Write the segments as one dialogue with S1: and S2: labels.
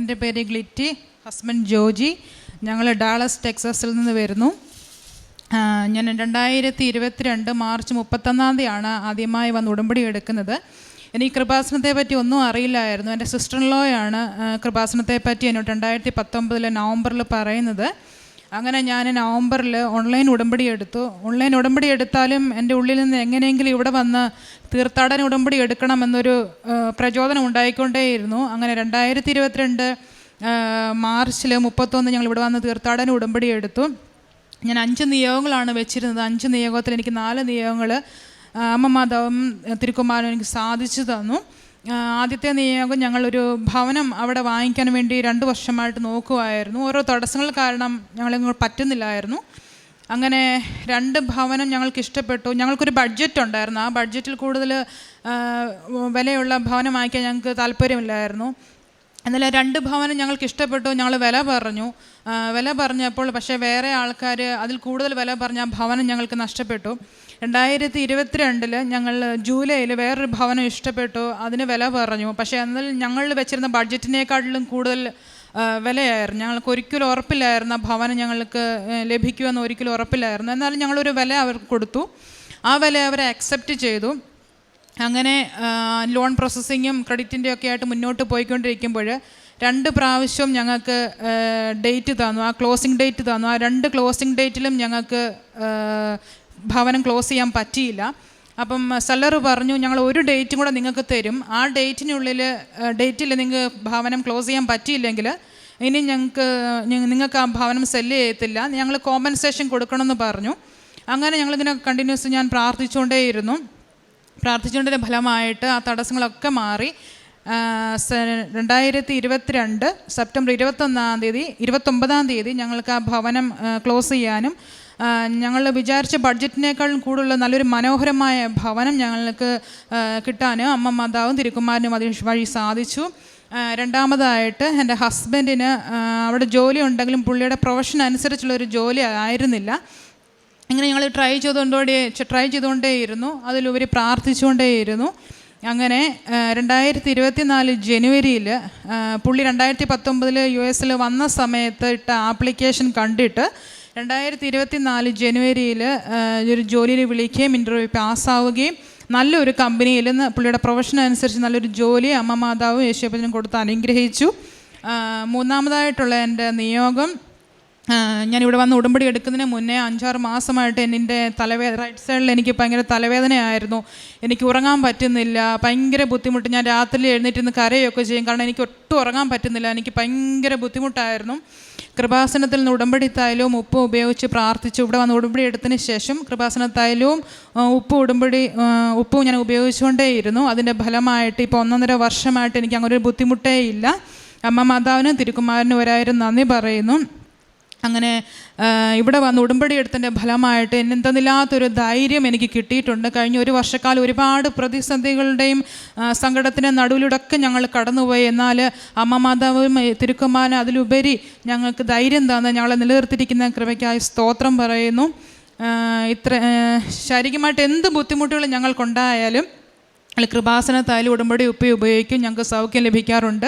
S1: എന്റെ പേര് ഗ്ലിറ്റി ഹസ്ബൻഡ് ജോജി. ഞങ്ങൾ ഡാളസ് ടെക്സസിൽ നിന്ന് വരുന്നു. ഞാൻ രണ്ടായിരത്തി ഇരുപത്തിരണ്ട് മാർച്ച് മുപ്പത്തൊന്നാം തീയതിയാണ് ആദ്യമായി വന്ന് ഉടമ്പടി എടുക്കുന്നത്. എനിക്ക് കൃപാസനത്തെ പറ്റി ഒന്നും അറിയില്ലായിരുന്നു. എന്റെ സിസ്റ്റർ ലോയാണ് കൃപാസനത്തെ പറ്റി എന്നോട് രണ്ടായിരത്തി പത്തൊമ്പതിൽ നവംബറിൽ പറയുന്നത്. അങ്ങനെ ഞാൻ നവംബറിൽ ഓൺലൈൻ ഉടമ്പടി എടുത്തു. ഓൺലൈൻ ഉടമ്പടി എടുത്താലും എന്റെ ഉള്ളിൽ നിന്ന് എങ്ങനെയെങ്കിലും ഇവിടെ വന്ന് തീർത്ഥാടന ഉടമ്പടി എടുക്കണമെന്നൊരു പ്രചോദനം ഉണ്ടായിക്കൊണ്ടേയിരുന്നു. അങ്ങനെ രണ്ടായിരത്തി ഇരുപത്തിരണ്ട് മാർച്ചിൽ മുപ്പത്തൊന്ന് ഞങ്ങൾ ഇവിടെ വന്ന് തീർത്ഥാടന ഉടമ്പടി എടുത്തു. ഞാൻ അഞ്ച് നിയോഗങ്ങളാണ് വെച്ചിരുന്നത്. അഞ്ച് നിയോഗത്തിൽ എനിക്ക് നാല് നിയോഗങ്ങൾ അമ്മ മാതാവും എനിക്ക് സാധിച്ചു തന്നു. ആദ്യത്തെ നിയോഗം ഞങ്ങളൊരു ഭവനം അവിടെ വാങ്ങിക്കാൻ വേണ്ടി രണ്ട് വർഷമായിട്ട് നോക്കുമായിരുന്നു ഓരോ തടസ്സങ്ങൾ കാരണം ഞങ്ങളിങ്ങോട്ട് പറ്റുന്നില്ലായിരുന്നു. അങ്ങനെ രണ്ട് ഭവനം ഞങ്ങൾക്ക് ഇഷ്ടപ്പെട്ടു. ഞങ്ങൾക്കൊരു ബഡ്ജറ്റ് ഉണ്ടായിരുന്നു. ആ ബഡ്ജറ്റിൽ കൂടുതൽ വിലയുള്ള ഭവനം വാങ്ങിക്കാൻ ഞങ്ങൾക്ക് താല്പര്യമില്ലായിരുന്നു. എന്നാൽ രണ്ട് ഭവനം ഞങ്ങൾക്ക് ഇഷ്ടപ്പെട്ടു ഞങ്ങൾ വില പറഞ്ഞു. വില പറഞ്ഞപ്പോൾ പക്ഷേ വേറെ ആൾക്കാർ അതിൽ കൂടുതൽ വില പറഞ്ഞ ആ ഭവനം ഞങ്ങൾക്ക് നഷ്ടപ്പെട്ടു. രണ്ടായിരത്തി ഇരുപത്തിരണ്ടിൽ ഞങ്ങൾ ജൂലൈയിൽ വേറൊരു ഭവനം ഇഷ്ടപ്പെട്ടു അതിന് വില പറഞ്ഞു. പക്ഷേ എന്നാൽ ഞങ്ങൾ വെച്ചിരുന്ന ബഡ്ജറ്റിനേക്കാട്ടിലും കൂടുതൽ വിലയായിരുന്നു. ഞങ്ങൾക്ക് ഒരിക്കലും ഉറപ്പില്ലായിരുന്നു ആ ഭവനം ഞങ്ങൾക്ക് ലഭിക്കുമെന്ന് ഒരിക്കലും ഉറപ്പില്ലായിരുന്നു. എന്നാലും ഞങ്ങളൊരു വില അവർക്ക് കൊടുത്തു. ആ വില അവരെ അക്സെപ്റ്റ് ചെയ്തു. അങ്ങനെ ലോൺ പ്രോസസ്സിങ്ങും ക്രെഡിറ്റിന്റെ ഒക്കെ ആയിട്ട് മുന്നോട്ട് പോയിക്കൊണ്ടിരിക്കുമ്പോൾ രണ്ട് പ്രാവശ്യം ഞങ്ങൾക്ക് ഡേറ്റ് തന്നു. ആ ക്ലോസിംഗ് ഡേറ്റ് തന്നു. ആ രണ്ട് ക്ലോസിംഗ് ഡേറ്റിലും ഞങ്ങൾക്ക് ഭവനം ക്ലോസ് ചെയ്യാൻ പറ്റിയില്ല. അപ്പം സെല്ലർ പറഞ്ഞു ഞങ്ങൾ ഒരു ഡേറ്റും കൂടെ നിങ്ങൾക്ക് തരും. ആ ഡേറ്റിനുള്ളിൽ ഡേറ്റിൽ നിങ്ങൾക്ക് ഭവനം ക്ലോസ് ചെയ്യാൻ പറ്റിയില്ലെങ്കിൽ ഇനി ഞങ്ങൾക്ക് നിങ്ങൾക്ക് ആ ഭവനം സെല്ല് ചെയ്യത്തില്ല. ഞങ്ങൾ കോമ്പൻസേഷൻ കൊടുക്കണമെന്ന് പറഞ്ഞു. അങ്ങനെ ഞങ്ങളിങ്ങനെ കണ്ടിന്യൂസ് ഞാൻ പ്രാർത്ഥിച്ചുകൊണ്ടേയിരുന്നു. പ്രാർത്ഥിച്ചുകൊണ്ടതിന്റെ ഫലമായിട്ട് ആ തടസ്സങ്ങളൊക്കെ മാറി. രണ്ടായിരത്തി ഇരുപത്തിരണ്ട് സെപ്റ്റംബർ ഇരുപത്തൊന്നാം തീയതി ഇരുപത്തൊമ്പതാം തീയതി ഞങ്ങൾക്ക് ആ ഭവനം ക്ലോസ് ചെയ്യാനും ഞങ്ങൾ വിചാരിച്ച ബഡ്ജറ്റിനേക്കാളും കൂടുതലുള്ള നല്ലൊരു മനോഹരമായ ഭവനം ഞങ്ങൾക്ക് കിട്ടാനും അമ്മ മാതാവും തിരുക്കുമാരനും അത് വഴി സാധിച്ചു. രണ്ടാമതായിട്ട് എന്റെ ഹസ്ബൻഡിന് അവിടെ ജോലി ഉണ്ടെങ്കിലും പുള്ളിയുടെ പ്രൊഫഷൻ അനുസരിച്ചുള്ള ഒരു ജോലി ആയിരുന്നില്ല. ഇങ്ങനെ ഞങ്ങൾ ട്രൈ ചെയ്തുകൊണ്ടോടെ ട്രൈ ചെയ്തുകൊണ്ടേയിരുന്നു. അതിലുപരി പ്രാർത്ഥിച്ചുകൊണ്ടേയിരുന്നു. അങ്ങനെ രണ്ടായിരത്തി ഇരുപത്തി നാല് ജനുവരിയിൽ പുള്ളി രണ്ടായിരത്തി പത്തൊമ്പതിൽ യു എസിൽ വന്ന സമയത്ത് ഇട്ട ആപ്ലിക്കേഷൻ കണ്ടിട്ട് രണ്ടായിരത്തി ഇരുപത്തി നാല് ജനുവരിയിൽ ഒരു ജോലിയിൽ വിളിക്കുകയും ഇന്റർവ്യൂ പാസ്സാവുകയും നല്ലൊരു കമ്പനിയിൽ നിന്ന് പുള്ളിയുടെ പ്രൊഫഷൻ അനുസരിച്ച് നല്ലൊരു ജോലി അമ്മ മാതാവും യേശുപ്പനും കൊടുത്ത് അനുഗ്രഹിച്ചു. മൂന്നാമതായിട്ടുള്ള എന്റെ നിയോഗം ഞാനിവിടെ വന്ന് ഉടമ്പടി എടുക്കുന്നതിന് മുന്നേ അഞ്ചാറ് മാസമായിട്ട് എന്റെ തലവേദന റൈറ്റ് സൈഡിൽ എനിക്ക് ഭയങ്കര തലവേദനയായിരുന്നു. എനിക്ക് ഉറങ്ങാൻ പറ്റുന്നില്ല. ഭയങ്കര ബുദ്ധിമുട്ട്. ഞാൻ രാത്രി എഴുന്നേറ്റ് നിന്ന് കരയൊക്കെ ചെയ്യും. കാരണം എനിക്ക് ഒട്ടും ഉറങ്ങാൻ പറ്റുന്നില്ല. എനിക്ക് ഭയങ്കര ബുദ്ധിമുട്ടായിരുന്നു. കൃപാസനത്തിൽ നിന്ന് ഉടമ്പടി തൈലവും ഉപ്പും ഉപയോഗിച്ച് പ്രാർത്ഥിച്ചു. ഇവിടെ വന്ന് ഉടമ്പടി എടുത്തതിന് ശേഷം കൃപാസന തൈലവും ഉപ്പ് ഉടമ്പടി ഉപ്പും ഞാൻ ഉപയോഗിച്ചുകൊണ്ടേയിരുന്നു. അതിന്റെ ഫലമായിട്ട് ഇപ്പോൾ ഒന്നൊന്നര വർഷമായിട്ട് എനിക്ക് അങ്ങനെ ഒരു ബുദ്ധിമുട്ടേ ഇല്ല. അമ്മ മാതാവിനും തിരുക്കുമാരനും ഒരായിരം നന്ദി പറയുന്നു. അങ്ങനെ ഇവിടെ വന്ന് ഉടമ്പടി എടുത്തതിന്റെ ഫലമായിട്ട് എന്തെന്നില്ലാത്തൊരു ധൈര്യം എനിക്ക് കിട്ടിയിട്ടുണ്ട്. കഴിഞ്ഞ ഒരു വർഷക്കാലം ഒരുപാട് പ്രതിസന്ധികളുടെയും സങ്കടത്തിന്റെ നടുവിലൂടെയൊക്കെ ഞങ്ങൾ കടന്നുപോയി. എന്നാൽ അമ്മ മാതാവും തിരുക്കുമാനും അതിലുപരി ഞങ്ങൾക്ക് ധൈര്യം തന്ന ഞങ്ങളെ നിലനിർത്തിയിരിക്കുന്ന കൃപയ്ക്കായി സ്തോത്രം പറയുന്നു. ഇത്ര ശാരീരികമായിട്ട് എന്ത് ബുദ്ധിമുട്ടുകൾ ഞങ്ങൾക്കുണ്ടായാലും ഞങ്ങൾ കൃപാസനത്തായാലും ഉടമ്പടി ഉപ്പി ഉപയോഗിക്കും ഞങ്ങൾക്ക് സൗഖ്യം ലഭിക്കാറുണ്ട്.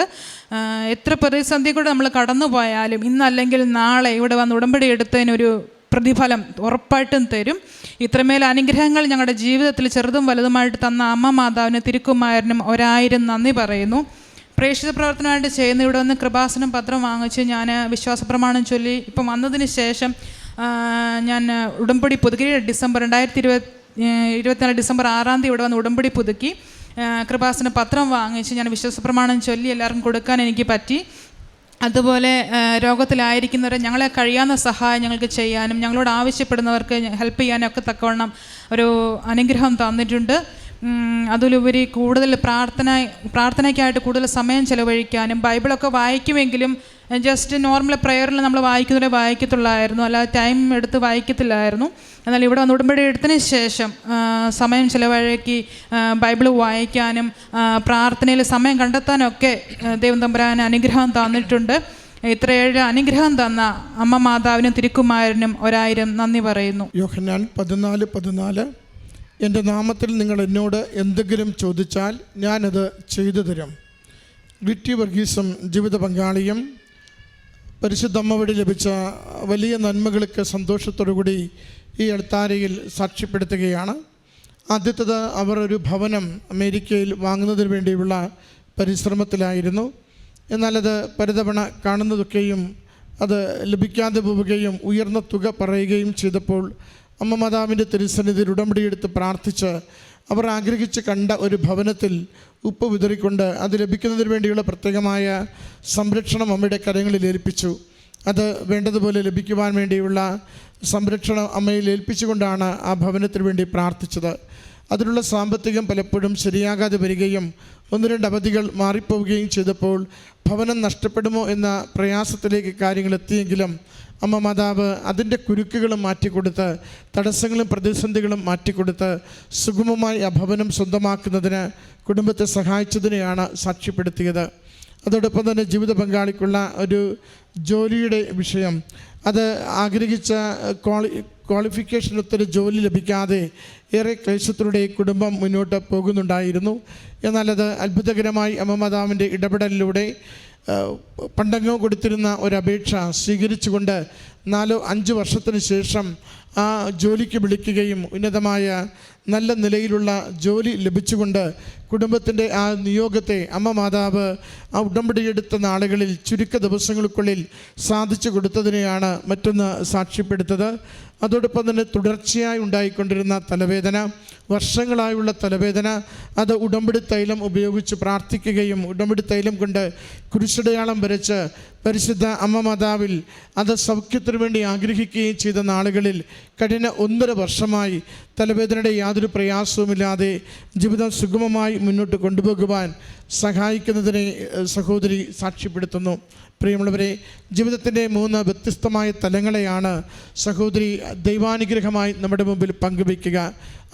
S1: എത്ര പ്രതിസന്ധി കൂടെ നമ്മൾ കടന്നു പോയാലും ഇന്നല്ലെങ്കിൽ നാളെ ഇവിടെ വന്ന് ഉടമ്പടി എടുത്തതിനൊരു പ്രതിഫലം ഉറപ്പായിട്ടും തരും. ഇത്രമേൽ അനുഗ്രഹങ്ങൾ ഞങ്ങളുടെ ജീവിതത്തിൽ ചെറുതും വലുതുമായിട്ട് തന്ന അമ്മ മാതാവിന് തിരുക്കുമാരനും ഒരായിരം നന്ദി പറയുന്നു. പ്രേക്ഷിത പ്രവർത്തനമായിട്ട് ചെയ്യുന്ന ഇവിടെ വന്ന് കൃപാസനം പത്രം വാങ്ങിച്ച് ഞാൻ വിശ്വാസപ്രമാണം ചൊല്ലി. ഇപ്പം വന്നതിന് ശേഷം ഞാൻ ഉടമ്പടി പുതുക്കി ഡിസംബർ രണ്ടായിരത്തി ഇരുപത്തി ഇരുപത്തിനാല് ഡിസംബർ ആറാം തീയതി ഇവിടെ വന്ന് ഉടമ്പടി പുതുക്കി. കൃപാസന പത്രം വാങ്ങിച്ച് ഞാൻ വിശ്വാസപ്രമാണം ചൊല്ലി എല്ലാവർക്കും കൊടുക്കാൻ എനിക്ക് പറ്റി. അതുപോലെ രോഗത്തിലായിരിക്കുന്നവരെ ഞങ്ങളെ കഴിയാവുന്ന സഹായം ഞങ്ങൾക്ക് ചെയ്യാനും ഞങ്ങളോട് ആവശ്യപ്പെടുന്നവർക്ക് ഹെൽപ്പ് ചെയ്യാനും ഒക്കെ തക്കവണ്ണം ഒരു അനുഗ്രഹം തന്നിട്ടുണ്ട്. അതിലുപരി കൂടുതൽ പ്രാർത്ഥന പ്രാർത്ഥനയ്ക്കായിട്ട് കൂടുതൽ സമയം ചെലവഴിക്കാനും ബൈബിളൊക്കെ വായിക്കുമെങ്കിലും ജസ്റ്റ് നോർമൽ പ്രയറിൽ നമ്മൾ വായിക്കുന്നവരെ വായിക്കത്തുള്ളായിരുന്നു. അല്ലാതെ ടൈം എടുത്ത് വായിക്കത്തില്ലായിരുന്നു. എന്നാൽ ഇവിടെ വന്ന് ഉടമ്പടി എടുത്തതിന് ശേഷം സമയം ചിലവഴക്കി ബൈബിൾ വായിക്കാനും പ്രാർത്ഥനയിൽ സമയം കണ്ടെത്താനൊക്കെ ദൈവം തമ്പുരാൻ അനുഗ്രഹം തന്നിട്ടുണ്ട്. ഇത്രയേഴ് അനുഗ്രഹം തന്ന അമ്മ മാതാവിനും തിരുക്കുമാരനും ഒരായിരം നന്ദി പറയുന്നു.
S2: യോഹന്നാൻ പതിനാല് പതിനാല് എന്റെ നാമത്തിൽ നിങ്ങൾ എന്നോട് എന്തെങ്കിലും ചോദിച്ചാൽ ഞാനത് ചെയ്തു തരും. വിറ്റി വർഗീസും ജീവിത പങ്കാളിയും പരിശുദ്ധമ്മ വഴി ലഭിച്ച വലിയ നന്മകൾക്ക് സന്തോഷത്തോടുകൂടി ഈ അൾത്താരയിൽ സാക്ഷ്യപ്പെടുത്തുകയാണ്. ആദ്യത്തത് അവർ ഒരു ഭവനം അമേരിക്കയിൽ വാങ്ങുന്നതിന് വേണ്ടിയുള്ള പരിശ്രമത്തിലായിരുന്നു. എന്നാലത് പലതവണ കാണുന്നതൊക്കെയും അത് ലഭിക്കാതെ പോവുകയും ഉയർന്ന തുക പറയുകയും ചെയ്തപ്പോൾ അമ്മ മാതാവിന്റെ തിരുസന്നിധിയിൽ ഉടമ്പടിയെടുത്ത് പ്രാർത്ഥിച്ച് അവർ ആഗ്രഹിച്ച് കണ്ട ഒരു ഭവനത്തിൽ ഉപ്പ് വിതറിക്കൊണ്ട് അത് ലഭിക്കുന്നതിന് വേണ്ടിയുള്ള പ്രത്യേകമായ സംരക്ഷണം അമ്മയുടെ കരങ്ങളിൽ ഏൽപ്പിച്ചു. അത് വേണ്ടതുപോലെ ലഭിക്കുവാൻ വേണ്ടിയുള്ള സംരക്ഷണം അമ്മയിൽ ഏൽപ്പിച്ചുകൊണ്ടാണ് ആ ഭവനത്തിന് വേണ്ടി പ്രാർത്ഥിച്ചത്. അതിനുള്ള സാമ്പത്തികം പലപ്പോഴും ശരിയാകാതെ വരികയും ഒന്ന് രണ്ട് അവധികൾ മാറിപ്പോവുകയും ചെയ്തപ്പോൾ ഭവനം നഷ്ടപ്പെടുമോ എന്ന പ്രയാസത്തിലേക്ക് കാര്യങ്ങൾ എത്തിയെങ്കിലും അമ്മ മാതാവ് അതിന്റെ കുരുക്കുകളും മാറ്റിക്കൊടുത്ത് തടസ്സങ്ങളും പ്രതിസന്ധികളും മാറ്റിക്കൊടുത്ത് സുഗമമായി ആ ഭവനം സ്വന്തമാക്കുന്നതിന് കുടുംബത്തെ സഹായിച്ചതിനെയാണ് സാക്ഷ്യപ്പെടുത്തിയത്. അതോടൊപ്പം തന്നെ ജീവിത പങ്കാളിക്കുള്ള ഒരു ജോലിയുടെ വിഷയം. അത് ആഗ്രഹിച്ച ക്വാളി ക്വാളിഫിക്കേഷനൊത്തൊരു ജോലി ലഭിക്കാതെ ഏറെ ക്ലേശത്തിലൂടെ കുടുംബം മുന്നോട്ട് പോകുന്നുണ്ടായിരുന്നു. എന്നാലത് അത്ഭുതകരമായി അമ്മമാതാവിന്റെ ഇടപെടലിലൂടെ പണ്ടങ്ങോ കൊടുത്തിരുന്ന ഒരു സ്വീകരിച്ചുകൊണ്ട് നാലോ അഞ്ച് വർഷത്തിന് ശേഷം ആ ജോലിക്ക് വിളിക്കുകയും ഉന്നതമായ നല്ല നിലയിലുള്ള ജോലി ലഭിച്ചുകൊണ്ട് കുടുംബത്തിന്റെ ആ നിയോഗത്തെ അമ്മ മാതാവ് ആ ഉടമ്പടിയെടുത്ത നാളുകളിൽ ചുരുക്ക ദിവസങ്ങൾക്കുള്ളിൽ സാധിച്ചു കൊടുത്തതിനെയാണ് മറ്റൊന്ന് സാക്ഷ്യപ്പെടുത്തത്. അതോടൊപ്പം തന്നെ തുടർച്ചയായി ഉണ്ടായിക്കൊണ്ടിരുന്ന തലവേദന വർഷങ്ങളായുള്ള തലവേദന അത് ഉടമ്പടി തൈലം ഉപയോഗിച്ച് പ്രാർത്ഥിക്കുകയും ഉടമ്പടി തൈലം കൊണ്ട് കുരിശടയാളം വരച്ച് പരിശുദ്ധ അമ്മ മാതാവിൽ അത് സൗഖ്യത്തിനു വേണ്ടി ആഗ്രഹിക്കുകയും ചെയ്ത നാളുകളിൽ കഴിഞ്ഞ ഒന്നര വർഷമായി തലവേദനയുടെ യാതൊരു പ്രയാസവുമില്ലാതെ ജീവിതം സുഗമമായി മുന്നോട്ട് കൊണ്ടുപോകുവാൻ സഹായിക്കുന്നതിനെ സഹോദരി സാക്ഷ്യപ്പെടുത്തുന്നു. പ്രിയമുള്ളവരെ ജീവിതത്തിന്റെ മൂന്ന് വ്യത്യസ്തമായ തലങ്ങളെയാണ് സഹോദരി ദൈവാനുഗ്രഹമായി നമ്മുടെ മുമ്പിൽ പങ്കുവയ്ക്കുക.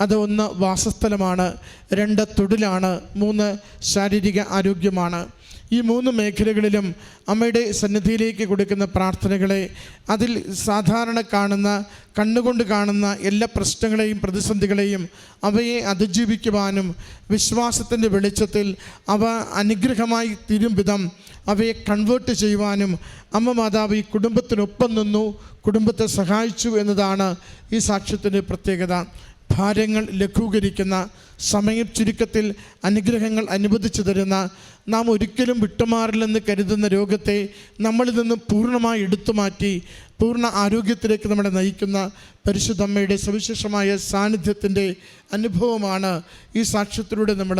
S2: അത് ഒന്ന് വാസസ്ഥലമാണ് രണ്ട് തൊഴിലാണ് മൂന്ന് ശാരീരിക ആരോഗ്യമാണ്. ഈ മൂന്ന് മേഖലകളിലും അമ്മയുടെ സന്നിധിയിലേക്ക് കൊടുക്കുന്ന പ്രാർത്ഥനകളെ അതിൽ സാധാരണ കാണുന്ന കണ്ണുകൊണ്ട് കാണുന്ന എല്ലാ പ്രശ്നങ്ങളെയും പ്രതിസന്ധികളെയും അവയെ അതിജീവിക്കുവാനും വിശ്വാസത്തിന്റെ വെളിച്ചത്തിൽ അവ അനുഗ്രഹമായി തീരും വിധം അവയെ കൺവേർട്ട് ചെയ്യുവാനും അമ്മ മാതാവ് ഈ കുടുംബത്തിനൊപ്പം നിന്നു കുടുംബത്തെ സഹായിച്ചു എന്നതാണ് ഈ സാക്ഷ്യത്തിന്റെ പ്രത്യേകത. ഭാരങ്ങൾ ലഘൂകരിക്കുന്ന സമയ ചുരുക്കത്തിൽ അനുഗ്രഹങ്ങൾ അനുവദിച്ചു തരുന്ന നാം ഒരിക്കലും വിട്ടുമാറില്ലെന്ന് കരുതുന്ന രോഗത്തെ നമ്മളിൽ നിന്ന് പൂർണമായി എടുത്തു മാറ്റി പൂർണ ആരോഗ്യത്തിലേക്ക് നമ്മളെ നയിക്കുന്ന പരിശുദ്ധമ്മയുടെ സവിശേഷമായ സാന്നിധ്യത്തിന്റെ അനുഭവമാണ് ഈ സാക്ഷ്യത്തിലൂടെ നമ്മൾ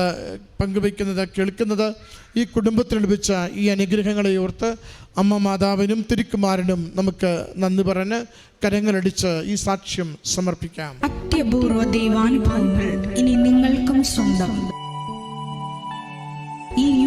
S2: പങ്കുവയ്ക്കുന്നത് കേൾക്കുന്നത്. ഈ കുടുംബത്തിൽ ലഭിച്ച ഈ അനുഗ്രഹങ്ങളെ ഓർത്ത് അമ്മ മാതാവിനും തിരുക്കുമാരനും നമുക്ക് നന്ദി പറഞ്ഞ് കരങ്ങളടിച്ച് ഈ സാക്ഷ്യം സമർപ്പിക്കാം.
S3: അത്യപൂർവ ദൈവാനുഭവങ്ങൾ ഇനി നിങ്ങൾക്കും സ്വന്തം. ഈ